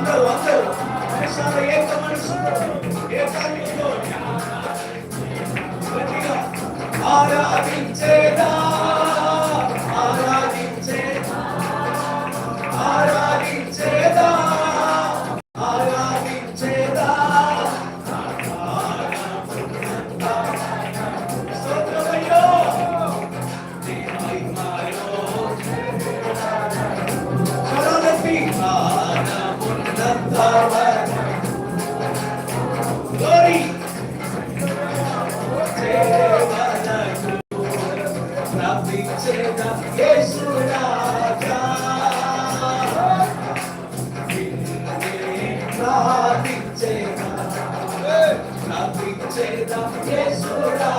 అందరూ అందరూ దేశాలు ఏ కమ్యూనిస్టులు ఏ ఆరాధించేదా? ప్రార్థించేదా ప్రార్థించేదా యేసుడా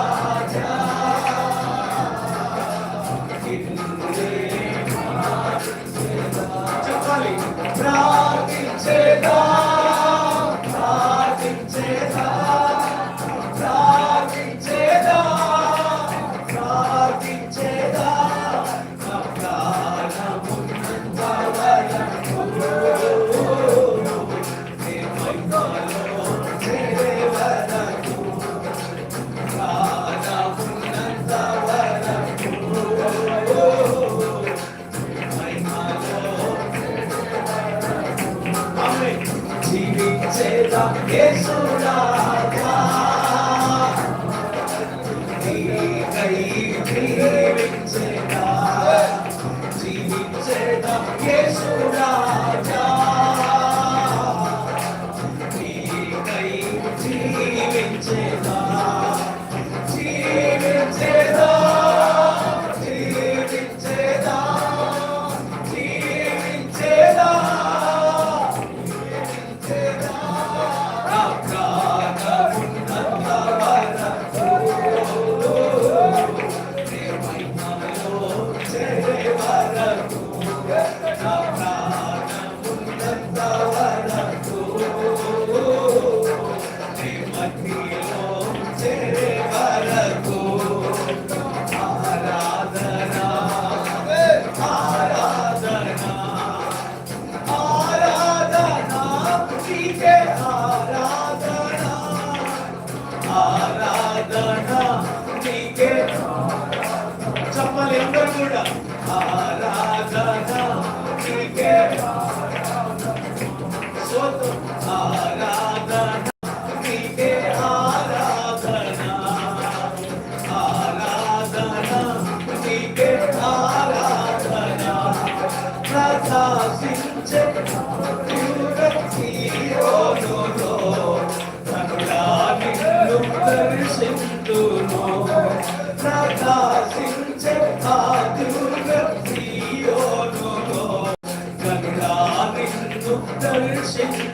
Senhor.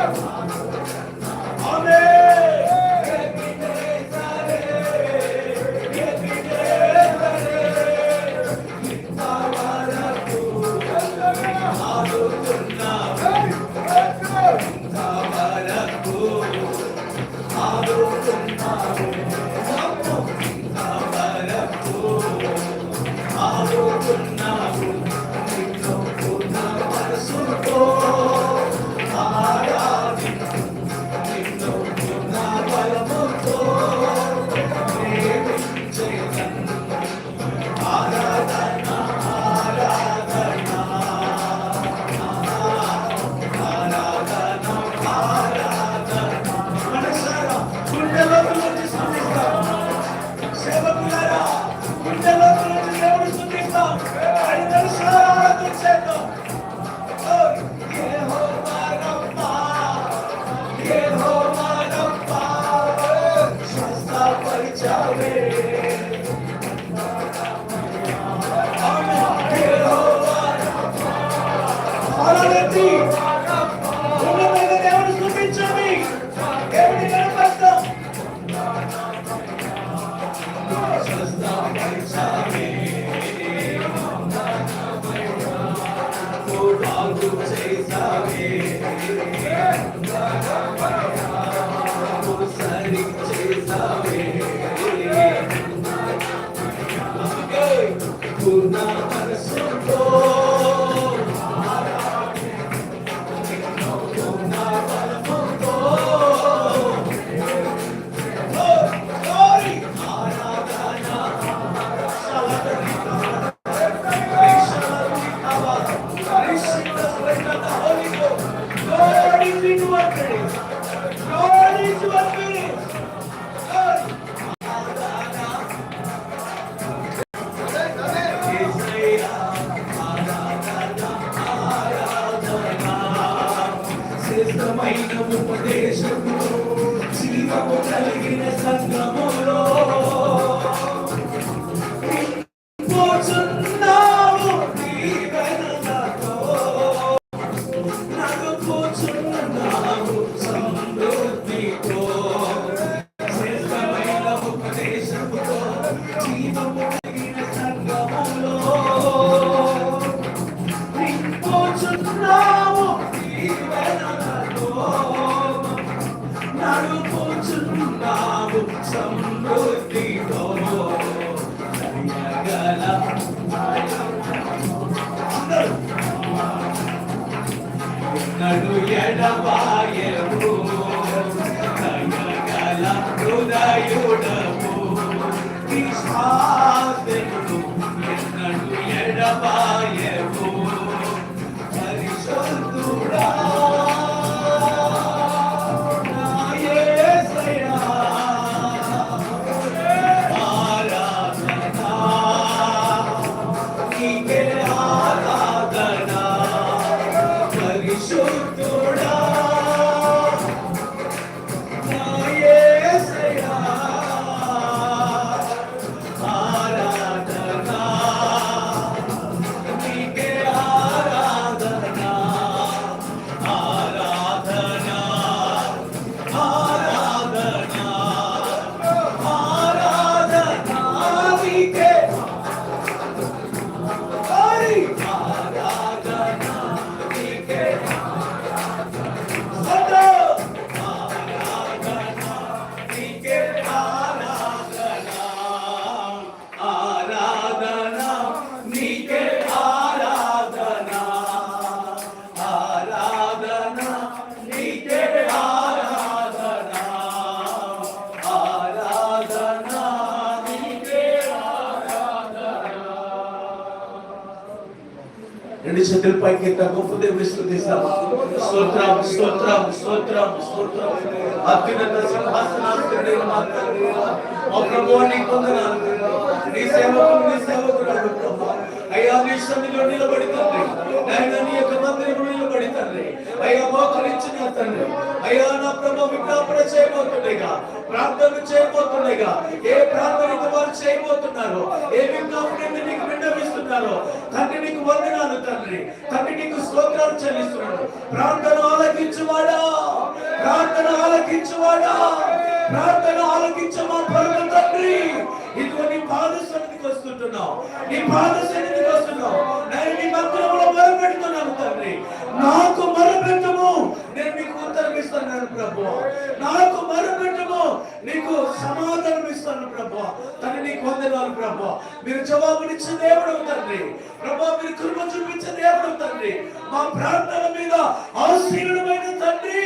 Come on! Thank you. 감사합니다. bye రెండు చేతుల పైకి ఎత్తా గొప్ప దేవుని స్తుతిస్తాం స్తోత్రం స్తోత్రం స్తోత్రం స్తోత్రం. అత్యున్నత సింహాసనాసీనుడైన మా తండ్రి. మా ప్రభువా నీ కొందనాలు నీ సేవకులు నీ సేవకురాలు ప్రభు. అయ్యా నీ సన్నిధిలో నిలబడి తండ్రి. నాయన నీ యొక్క మందిరంలో నా విజ్ఞాపన చేయబోతుండగా. ప్రార్థనలు చేయబోతుండగా. ఏ ప్రార్థన వారు చేయబోతున్నారు ఏ విజ్ఞాపన నీకు విన్నవిస్తున్నారో తండ్రి నీకు వందనాలు తండ్రి. తండ్రి నీకు స్తోత్రాలు చెల్లిస్తున్నాడు. ప్రార్థన ఆలకించువాడా? ప్రార్థన ఆలకించువాడా? ప్రార్థన ఆలకించమా పరమ తండ్రి ఇదిగో నీ పాద సన్నిధికి వస్తుంటున్నావు. నీ పాద సన్నిధికి వస్తున్నావు. నేను నీ మందిరంలో మొరపెడుతున్నాను తండ్రి. నాకు మొరపెట్టము నేను నీకు ఉత్తరం ఇస్తున్నాను ప్రభు. నాకు మొరపెట్టము నీకు సమాధానం ఇస్తాను ప్రభు. తండ్రి నీకు వందనాలు ప్రభు. మీరు జవాబునిచ్చే దేవుడు తండ్రి. ప్రభు మీరు కృప చూపించే దేవుడు తండ్రి. మా ప్రార్థన మీద ఆశీర్వడమైన తండ్రి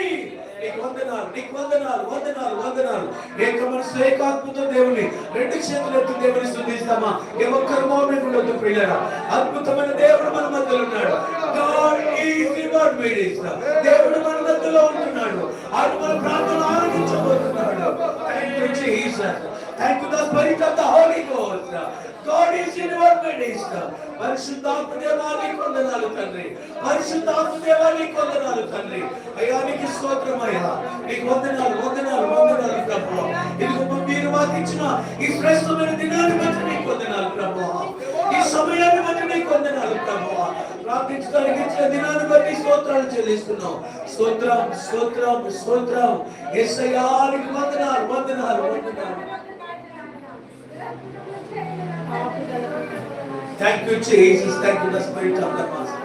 నీకు వందనాలు నీకు వందనాలు వందనాలు ఏక మనసు ఏకాత్మతో దేవుని రెండు చేతులు ఎత్తు దేవుని స్థుతిస్తామా? ఏ ఒక్కరు మౌనం ఉండొద్దు ప్రియులరా. అద్భుతమైన దేవుడు మన మధ్యలో ఉన్నాడు. దేవుడు మన మధ్యలో ఉంటున్నాడు. ఆయన మన ప్రార్థన ఆలకించబోతున్నాడు. Thank you thank you the spirit of the holy ghost God is in your ministry పరిశుద్ధాత్మ దేవానికి కొందనాలు తండ్రి. పరిశుద్ధాత్మ దేవానికి కొందనాలు తండ్రి. అయ్యా నీకు స్తోత్రం అయ్యా. నీకు వందనాలు వందనాలు వందనాలు ప్రభు ఇది మీరు మాకు ఇచ్చిన ఈ శ్రేష్టమైన దినాన్ని బట్టి నీకు వందనాలు ప్రభు ఈ సమయాన్ని బట్టి నీకు వందనాలు ప్రభు ప్రార్థించడానికి ఇచ్చిన దినాన్ని బట్టి స్తోత్రాలు చెల్లిస్తున్నాం. స్తోత్రం స్తోత్రం స్తోత్రం. ఎస్ఐయానికి వందనాలు వందనాలు వందనాలు. Thank you, Jesus. Thank you, the Spirit of the Master.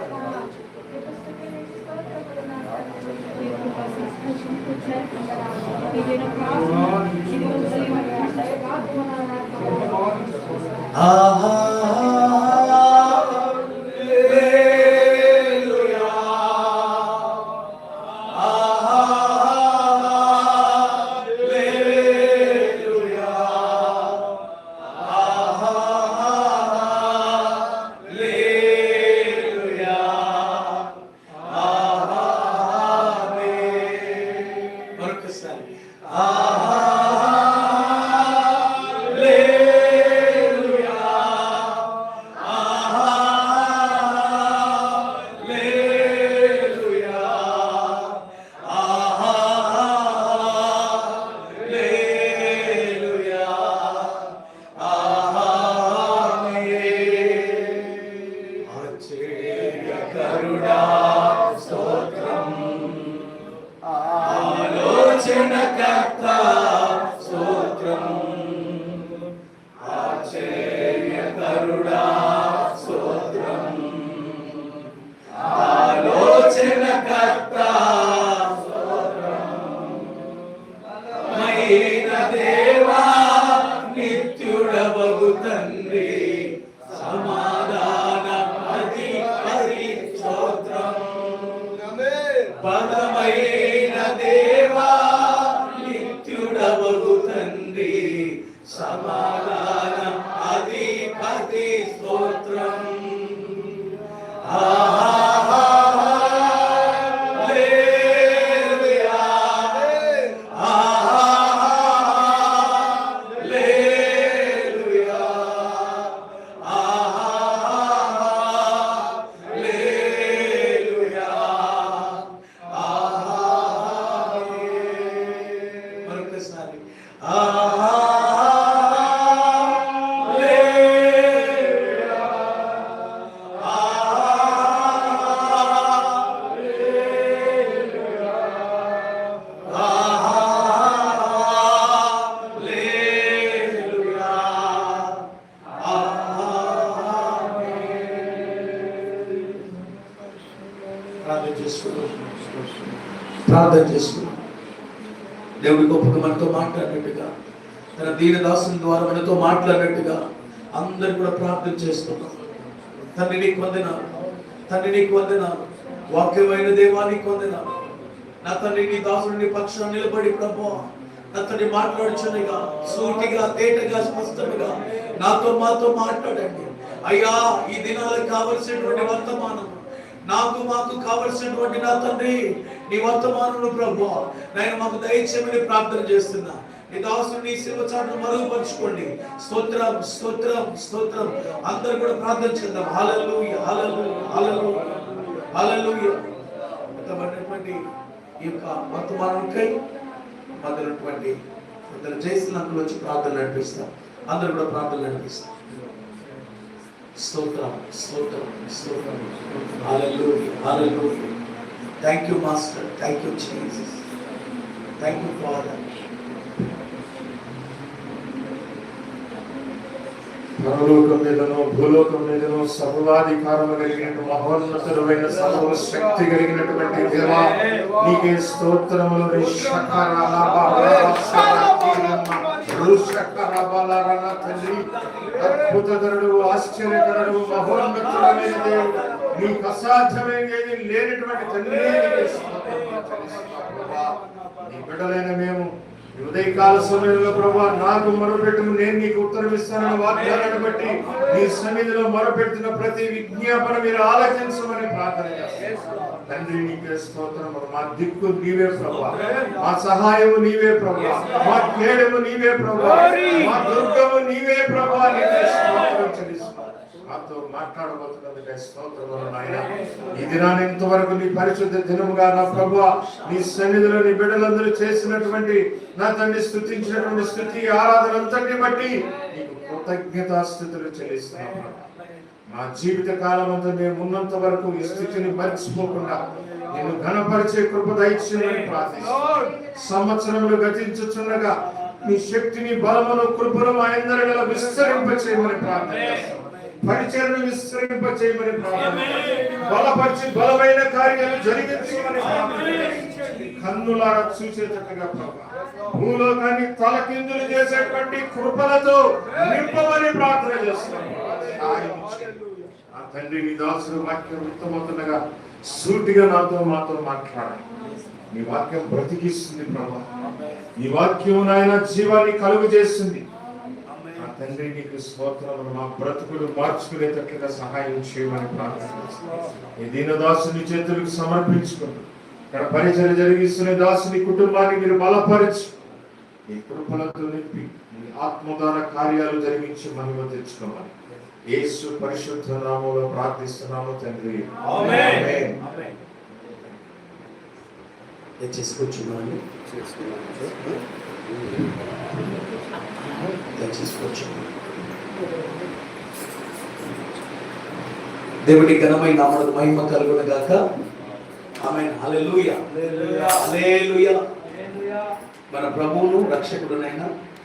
నిత్యుడవగు తండ్రి. దీనదాసుల ద్వారా మనతో మాట్లాడినట్టుగా అందరు కూడా ప్రార్థన చేస్తున్నాం. తండ్రి నీకు వందనాలు. తండ్రి నీకు వందనాలు. వాక్యమైన దేవా నీకు వందనాలు. నా తండ్రి నీ దాసుడు పక్షాన్ని నిలబడి ప్రభు నా తండ్రి మాట్లాడుచునిగా సూటిగా తేటగా స్పష్టంగా నాతో మాతో మాట్లాడండి. అయ్యా ఈ దినాలకు కావలసినటువంటి వర్తమానం నాకు మాకు కావలసినటువంటి నా తండ్రి నీ వర్తమానులు ప్రభు నేను మాకు దయచేయమని ప్రార్థన చేస్తున్నా. నీ దాసుని నీ శివ మరుగుపరుచుకోండి. స్తోత్రం స్తోత్రం స్తోత్రం. అందరూ కూడా ప్రార్థన చేద్దాం. హాలలు హాలలు హాలలు హాలలు ఎంతమైనటువంటి ఈ యొక్క వర్తమానంకై అందరినటువంటి ఇద్దరు చేసినందుకు వచ్చి ప్రార్థన నడిపిస్తాం అందరూ కూడా ప్రార్థన నడిపిస్తాం స్తోత్రం స్తోత్రం స్తోత్రం. హాలలు హాలలు thank you master thank you Jesus thank you father పరలోకం మీదను భూలోకం మీదను సర్వాధికారం కలిగిన మహోన్నతుడమైన సర్వశక్తి కలిగినటువంటి దేవా నీకే స్తోత్రములు. నీ తండ్రి అద్భుతకరుడు ఆశ్చర్యకరుడు మహోన్నతుడమైన దేవుడు నీకు అసాధ్యమైనది లేనటువంటి తండ్రి నీ బిడ్డలైన మేము ఉదయకాల సమయంలో ప్రభా నాకు మొరపెట్టును నేను నీకు ఉత్తరం ఇస్తానని వాగ్దానాన్ని బట్టి నీ సన్నిధిలో మొరపెడుతున్న ప్రతి విజ్ఞాపన మీరు ఆలోచించమని ప్రార్థన తండ్రి నీకే స్తోత్రం. మా దిక్కు నీవే ప్రభా. మా సహాయము నీవే ప్రభా. మా కేడము నీవే ప్రభా. మా దుర్గము నీవే ప్రభా. నీకే స్తోత్రం చెల్లిస్తున్నాను. మాతో మాట్లాడబోతున్నందుకే స్తోత్రములు నాయన. ఈ దినాన్ని ఇంతవరకు నీ పరిశుద్ధ దినముగా నా ప్రభు నీ సన్నిధిలో నీ బిడ్డలందరూ చేసినటువంటి నా తండ్రి స్థుతించినటువంటి స్థుతి ఆరాధన అంతటిని బట్టి నీకు కృతజ్ఞతాస్థుతులు చెల్లిస్తున్నాము మా జీవిత కాలం అంతా మేము ఉన్నంత వరకు ఈ స్థితిని మర్చిపోకుండా నేను ఘనపరిచే కృప దయచేయమని ప్రార్థిస్తున్నాను సంవత్సరములు గతించుచుండగా నీ శక్తిని బలమును కృపను మా ఎందరగల విస్తరింప చేయమని ప్రార్థన పరిచయను విస్తరింప చేయమని. బలపరిచి బలమైన కార్యాలు జరిగించమని. కన్నులారా చూసేటట్టుగా భూలోకాన్ని తలకిందులు చేసేటువంటి కృపలతో నింపమని ప్రార్థన చేయండి. ఆ తండ్రి దాసుడు వాక్యం వృత్తమవుతుండగా సూటిగా నాతో మాతో మాట్లాడాలి. నీ వాక్యం బ్రతికిస్తుంది ప్రభా. నీ వాక్యం నాయన జీవాన్ని కలుగు చేస్తుంది. తండ్రి నీకు స్తోత్రములు. మా బ్రతుకులు మార్చుకునేటట్లుగా సహాయం చేయమని ప్రార్థన ఈ దీనదాసుని చేతులకు సమర్పించుకుంటూ ఇక్కడ పరిచయం జరిగిస్తున్న దాసుని కుటుంబాన్ని మీరు బలపరచు. ఈ కృపలతో నింపి నీ ఆత్మ ద్వారా కార్యాలు జరిగించి మహిమ తెచ్చుకోమని యేసు పరిశుద్ధ నామంలో ప్రార్థిస్తున్నాము తండ్రి. ఆమేన్. దయచేసి కూర్చోండి దేవుడి ఘనమైన నామమునకు మహిమ కలుగును గాక. ఆమేన్ హల్లెలూయా హల్లెలూయా మన ప్రభువును రక్షకుడునైన